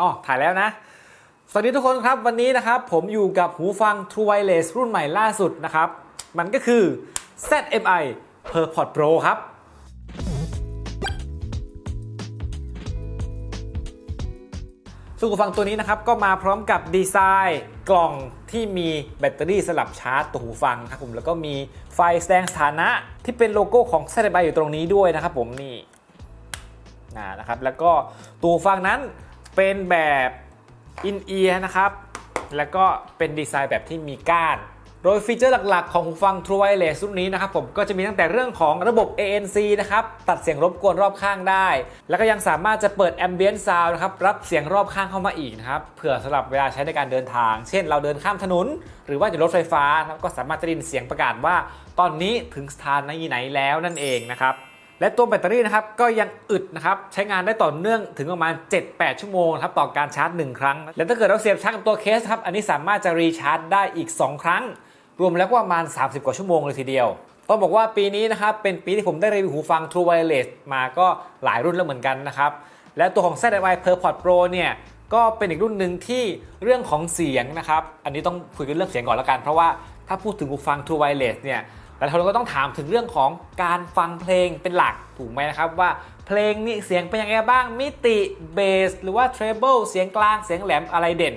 อ๋อถ่ายแล้วนะ สวัสดีทุกคนครับวันนี้นะครับ ผมอยู่กับหูฟัง True Wireless รุ่นใหม่ล่าสุดนะครับ มันก็คือ ZMI PerPod Pro ครับซึ่งหูฟังตัวนี้นะครับก็มาพร้อมกับดีไซน์กล่องที่มีแบตเตอรี่สลับชาร์จตัวหูฟังครับผมแล้วก็มีไฟแสดงสถานะที่เป็นโลโก้ของ ZMI อยู่ตรงนี้ด้วยนะครับผมนี่นะครับแล้วก็ตัวฟังนั้น เป็นแบบอินเอียร์นะครับ แล้วก็เป็นดีไซน์แบบที่มีก้านโดยฟีเจอร์หลักๆ ของหูฟัง True Wireless รุ่นนี้นะครับผมก็จะมีตั้งแต่เรื่องของระบบ ANC นะครับตัดเสียงรบกวนรอบข้างได้ แล้วก็ยังสามารถจะเปิด Ambient Sound นะครับรับเสียงรอบข้างเข้ามาอีกนะครับเผื่อสำหรับเวลาใช้ในการเดินทาง เช่นเราเดินข้ามถนน หรือว่าอยู่รถไฟฟ้าก็สามารถจะได้ยินเสียงประกาศว่า ตอนนี้ถึงสถานีไหนแล้วนั่นเองนะครับ และตัวแบตเตอรี่นะครับก็ยังอึดนะครับใช้งานได้ต่อเนื่องถึงประมาณ 7-8 ชั่วโมงครับต่อการชาร์จ 1 ครั้ง และถ้าเกิดเราเสียบชาร์จกับตัวเคสครับอันนี้สามารถจะรีชาร์จได้อีก 2 ครั้ง รวมแล้วก็ประมาณ 30 กว่าชั่วโมงเลยทีเดียว ต้องบอกว่าปีนี้นะครับเป็นปีที่ผมได้รีวิวหูฟัง True Wireless มาก็หลายรุ่นแล้วเหมือนกันนะครับและตัวของ ZMI PerPod Pro เนี่ยก็เป็นอีกรุ่นหนึ่งที่เรื่องของเสียงนะครับอันนี้ต้องคุยกันเรื่องเสียงก่อนแล้วกันเพราะว่าถ้าพูดถึงหูฟัง True Wireless เนี่ย แต่เราก็ต้องถามถึงเรื่องของการฟังเพลงเป็นหลักถูกไหมนะครับว่าเพลงนี่เสียงเป็นยังไงบ้างมิติเบสหรือว่าเทรเบิลเสียงกลางเสียงแหลมอะไรเด่น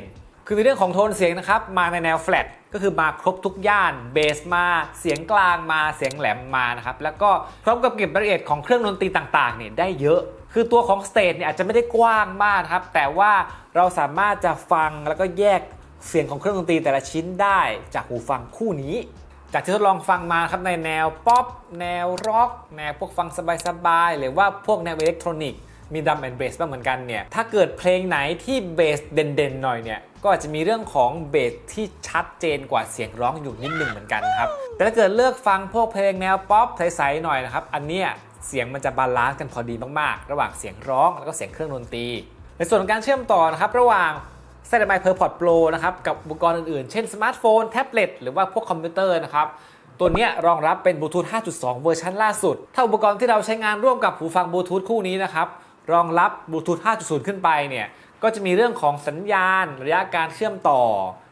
คือในเรื่องของโทนเสียงนะครับมาในแนวแฟลตก็คือมาครบทุกย่านเบสมาเสียงกลางมาเสียงแหลมมานะครับแล้วก็พร้อมกับเก็บรายละเอียดของเครื่องดนตรีต่างๆเนี่ยได้เยอะคือตัวของสเตจเนี่ยอาจจะไม่ได้กว้างมากครับ แต่ว่าเราสามารถจะฟังแล้วก็แยกเสียงของเครื่องดนตรีแต่ละชิ้นได้จากหูฟังคู่นี้ จากที่ทดลองฟังมาครับในแนวป๊อปแนวร็อก แนวพวกฟังสบายๆหรือว่าพวกแนวอิเล็กทรอนิกส์มีดัมแอนด์เบสบ้างเหมือนกันเนี่ย ถ้าเกิดเพลงไหนที่เบสเด่นๆหน่อยเนี่ย ก็อาจจะมีเรื่องของเบสที่ชัดเจนกว่าเสียงร้องอยู่นิดหนึ่งเหมือนกันครับ แต่ถ้าเกิดเลือกฟังพวกเพลงแนวป๊อปใสๆหน่อยนะครับ อันเนี้ยเสียงมันจะบาลานซ์กันพอดีมากๆ ระหว่างเสียงร้องแล้วก็เสียงเครื่องดนตรี ในส่วนของการเชื่อมต่อนะครับระหว่าง ZMI PerPod Pro นะครับกับอุปกรณ์อื่นๆ เช่นสมาร์ทโฟน แท็บเล็ตหรือว่าพวกคอมพิวเตอร์นะครับตัวนี้รองรับเป็นบลูทูธ 5.2 เวอร์ชันล่าสุด ถ้าอุปกรณ์ที่เราใช้งานร่วมกับหูฟังบลูทูธคู่นี้นะครับรองรับบลูทูธ 5.0 ขึ้นไปเนี่ยก็จะมีเรื่องของสัญญาณ ระยะการเชื่อมต่อ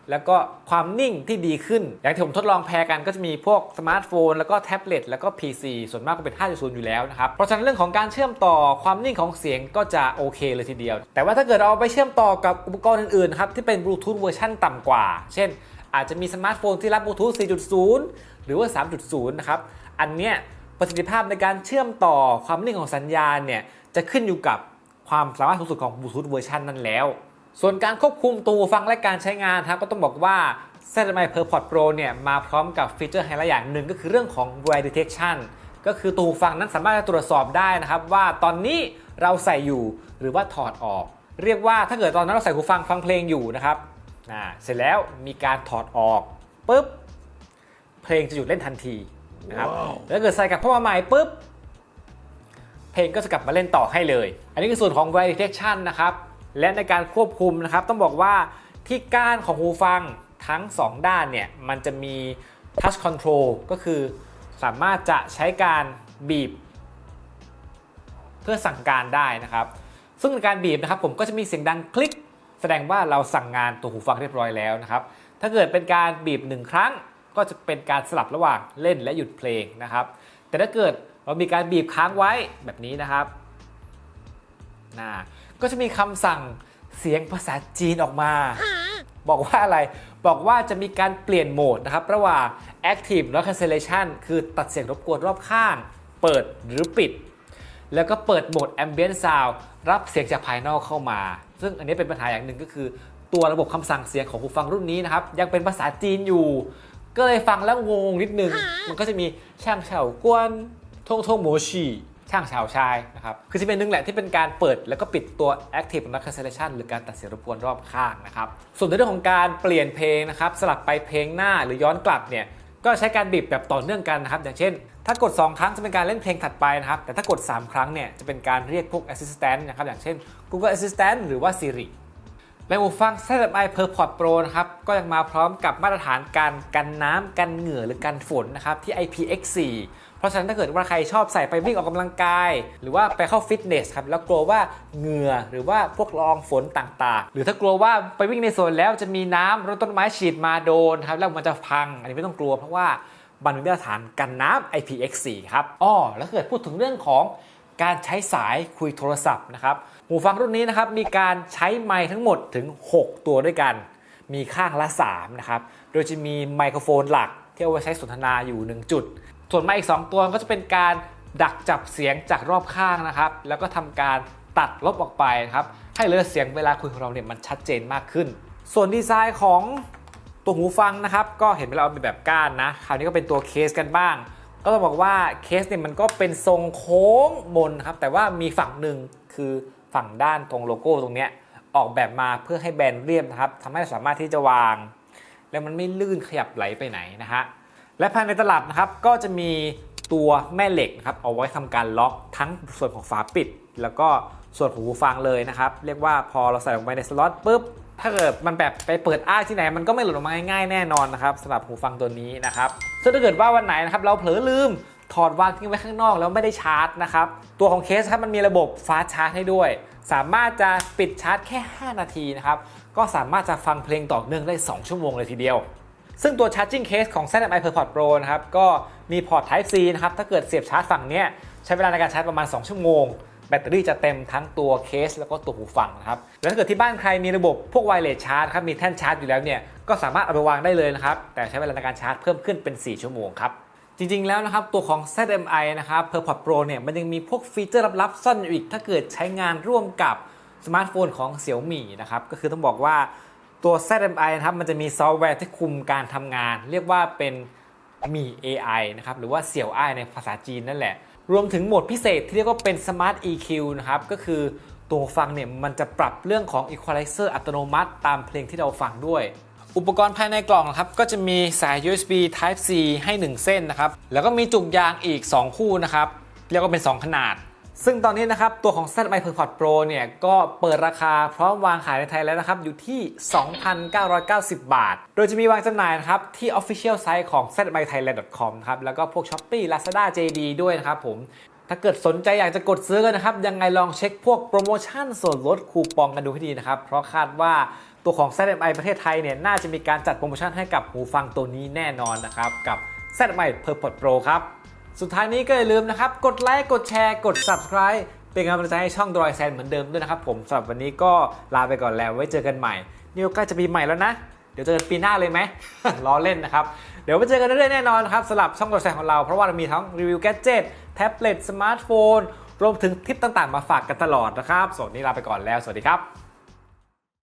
แล้วก็ความนิ่งที่ดีขึ้น อย่างที่ผมทดลองแพรกันก็จะมีพวกสมาร์ทโฟน แล้วก็แท็บเล็ตแล้วก็ PC ส่วนมากก็เป็น 5.0 อยู่แล้วนะครับ เพราะฉะนั้นเรื่องของการเชื่อมต่อความนิ่งของเสียงก็จะโอเคเลยทีเดียว แต่ว่าถ้าเกิดเอาไปเชื่อมต่อกับอุปกรณ์อื่นๆครับที่เป็นบลูทูธเวอร์ชันต่ำกว่า เช่น อาจจะมีสมาร์ทโฟนที่รับบลูทูธ 4.0 หรือว่า 3.0 นะครับอันเนี้ยประสิทธิภาพในการเชื่อมต่อความนิ่งของสัญญาณเนี่ยจะขึ้นอยู่กับความสามารถสูงสุดของบลูทูธเวอร์ชันนั้นแล้ว ส่วนการควบคุมตัวหูฟังและการใช้งานครับก็ต้องบอกว่า ZMI PerPod Pro เนี่ยมาพร้อมกับฟีเจอร์ไฮไลท์อย่างหนึ่งก็คือเรื่องของ Voice Detection ก็คือตัวหูฟังนั้นสามารถจะตรวจสอบได้นะครับ ว่าตอนนี้เราใส่อยู่หรือว่าถอดออก เรียกว่าถ้าเกิดตอนนั้นเราใส่หูฟังฟังเพลงอยู่นะครับอ่าเสร็จแล้วมีการถอดออกปุ๊บเพลงจะหยุดเล่นทันทีนะครับแล้วถ้าเกิดใส่กลับเข้ามาใหม่ปุ๊บเพลงก็จะกลับมาเล่นต่อให้เลย อันนี้คือส่วนของ Voice Detection นะครับ และในการควบคุมนะครับต้องบอกว่าที่ก้านของหูฟังทั้ง 2 ด้านเนี่ยมันจะมี Touch Control ก็คือสามารถจะใช้การบีบ เพื่อสั่งการได้นะครับ ซึ่งในการบีบนะครับผมก็จะมีเสียงดังคลิก แสดงว่าเราสั่งงานตัวหูฟังเรียบร้อยแล้วนะครับ ถ้าเกิดเป็นการบีบหนึ่งครั้ง ก็จะเป็นการสลับระหว่างเล่นและหยุดเพลงนะครับ แต่ถ้าเกิดเรามีการบีบค้างไว้แบบนี้นะครับนะ ก็จะมีคำสั่งเสียงภาษาจีนออกมา บอกว่าอะไร บอกว่าจะมีการเปลี่ยนโหมดนะครับ ระหว่าง active และ cancellation คือตัดเสียงรบกวนรอบข้าง เปิดหรือปิด แล้วก็เปิดโหมด ambient sound รับเสียงจากภายนอกเข้ามา ซึ่งอันนี้เป็นปัญหาอย่างหนึ่งก็คือ ตัวระบบคำสั่งเสียงของหูฟังรุ่นนี้นะครับ ยังเป็นภาษาจีนอยู่ ก็เลยฟังแล้วงงนิดนึง มันก็จะมีช่างเฉากวนทงทงโมชี ช่างชาวชายนะครับ คือจะเป็นหนึงแหละที่เป็นการเปิดแล้วก็ปิดตัว active และ cancellation หรือการตัดเสียงรบกวนรอบข้างนะครับ ส่วนในเรื่องของการเปลี่ยนเพลงนะครับสลับไปเพลงหน้าหรือย้อนกลับเนี่ยก็ใช้การบีบแบบต่อเนื่องกันนะครับ อย่างเช่น ถ้ากด 2 ครั้งจะเป็นการเล่นเพลงถัดไปนะครับ แต่ถ้ากด 3 ครั้งเนี่ยจะเป็นการเรียกพวก assistant นะครับ อย่างเช่น Google Assistant หรือว่า Siri ในหูฟัง ZMI PerPod Pro นะครับ ก็ยังมาพร้อมกับมาตรฐานการกันน้ำกันเหงื่อหรือกันฝนนะครับ ที่ IPX4 เพราะฉะนั้นถ้าเกิดว่าใครชอบใส่ไปวิ่งออกกำลังกาย หรือว่าไปเข้าฟิตเนสครับ แล้วกลัวว่าเหงื่อหรือว่าพวกละองฝนต่างๆ หรือถ้ากลัวว่าไปวิ่งในสวนแล้วจะมีน้ำรดต้นไม้ฉีดมาโดนครับแล้วมันจะพัง อันนี้ไม่ต้องกลัวเพราะว่ามันมีมาตรฐานกันน้ำ IPX4 ครับอ้อแล้วเกิดพูดถึงเรื่องของ การใช้สายคุยโทรศัพท์นะครับหูฟังรุ่นนี้นะครับมีการใช้ไมค์ทั้งหมดถึง 6 ตัวด้วยกัน มีข้างละ3นะครับโดยจะมีไมโครโฟนหลักที่เอาไว้ใช้สนทนาอยู่ 1 จุด ส่วนไมค์อีก 2 ตัวก็จะเป็นการดักจับเสียงจากรอบข้างนะครับ แล้วก็ทำการตัดลบออกไปนะครับให้เหลือเสียงเวลาคุยของเราเนี่ยมันชัดเจนมากขึ้น ส่วนดีไซน์ของตัวหูฟังนะครับ ก็เห็นไปแล้วเป็นแบบก้านนะคราวนี้ก็เป็นตัวเคสกันบ้าง ก็ต้องบอกว่าเคสเนี่ยมันก็เป็นทรงโค้งมนครับ แต่ว่ามีฝั่งหนึ่งคือฝั่งด้านตรงโลโก้ตรงเนี้ยออกแบบมาเพื่อให้แบนเรียบนะครับทำให้สามารถที่จะวาง แล้วมันไม่ลื่นขยับไหลไปไหนนะฮะและภายในตลับนะครับก็จะมีตัวแม่เหล็กนะครับเอาไว้ทำการล็อกทั้งส่วนของฝาปิด แล้วก็ส่วนหูฟังเลยนะครับ เรียกว่าพอเราใส่ลงไปในสล็อตปุ๊บถ้าเกิดมันแบบไปเปิดอ้าที่ไหน มันก็ไม่หลุดออกมาง่ายๆแน่นอนนะครับสำหรับหูฟังตัวนี้นะครับ ซึ่งถ้าเกิดว่าวันไหนนะครับเราเผลอลืมถอดวางทิ้งไว้ข้างนอกแล้วไม่ได้ชาร์จนะครับ ตัวของเคสครับมันมีระบบฟาสชาร์จให้ด้วย สามารถจะปิดชาร์จแค่ 5 นาทีนะครับ ก็สามารถจะฟังเพลงต่อเนื่องได้ 2 ชั่วโมงเลยทีเดียว ซึ่งตัว Charging Case ของ ZMI PerPod Pro นะครับ ก็มีพอร์ต Type C นะครับ ถ้าเกิดเสียบชาร์จฝั่งเนี้ยใช้เวลาในการชาร์จประมาณ 2 ชั่วโมง แบตเตอรี่จะเต็มทั้งตัวเคส แล้วก็ตัวหูฟังนะครับแล้วถ้าเกิดที่บ้านใครมีระบบพวกไวเลสชาร์จครับมีแท่นชาร์จอยู่แล้วเนี่ยก็สามารถเอาไปวางได้เลยนะครับแต่ใช้เวลาในการชาร์จเพิ่มขึ้นเป็น 4 ชั่วโมงครับจริงๆ แล้วนะครับตัวของ ZMI นะครับ PerPod Pro เนี่ยมันยังมีพวกฟีเจอร์ลับๆ ซ่อนอยู่อีก ถ้าเกิดใช้งานร่วมกับสมาร์ทโฟนของ Xiaomi นะครับ ก็คือต้องบอกว่าตัว ZMI นะครับมันจะมีซอฟต์แวร์ที่คุมการทำงาน เรียกว่าเป็นมี AI นะครับ หรือว่าเสี่ยวอ้ายในภาษาจีนนั่นแหละ รวมถึงโหมดพิเศษที่เรียกว่าเป็น Smart EQ นะครับ ก็คือตัวฟังเนี่ยมันจะปรับเรื่องของ Equalizer อัตโนมัติ ตามเพลงที่เราฟังด้วย อุปกรณ์ภายในกล่องนะครับ ก็จะมีสาย USB Type C ให้ 1 เส้นนะครับ แล้วก็มีจุกยางอีก 2 คู่นะครับ เรียกว่าเป็น 2 ขนาด ซึ่งตอนนี้นะครับตัวของ ZMI PerPod Pro เนี่ยก็เปิดราคาพร้อมวางขายในไทยแล้วนะครับอยู่ที่ 2,990 บาท โดยจะมีวางจำหน่ายนะครับที่ Official Site ของ zmithailand.com ครับแล้วก็พวก Shopee Lazada JD ด้วยนะครับผมถ้าเกิดสนใจอยากจะกดซื้อกันนะครับ ยังไงลองเช็คพวกโปรโมชั่นส่วนลดคูปองกันดูให้ดีนะครับ เพราะคาดว่าตัวของ ZMI ประเทศไทยเนี่ยน่าจะมีการจัดโปรโมชั่นให้กับหูฟังตัวนี้แน่นอนนะครับกับ ZMI PerPod Pro ครับ สุดท้ายนี้ก็อย่าลืมนะครับ กดไลค์ กดแชร์ กด Subscribe เป็นกำลังใจให้ช่องดรอยแซนเหมือนเดิมด้วยนะครับผมสำหรับวันนี้ก็ลาไปก่อนแล้วไว้เจอกันใหม่นี่ก็จะปีใหม่แล้วนะ เดี๋ยวเจอกันปีหน้าเลยไหมล้อเล่นนะครับ เดี๋ยวไปเจอกันเรื่อยๆแน่นอนครับสำหรับช่องดรอยแซนของเรา เพราะว่าเรามีทั้งรีวิวแกดเจิตแท็บเล็ตสมาร์ทโฟนรวมถึงทิปต่างๆ มาฝากกันตลอดนะครับส่วนนี้ลาไปก่อนแล้วสวัสดีครับ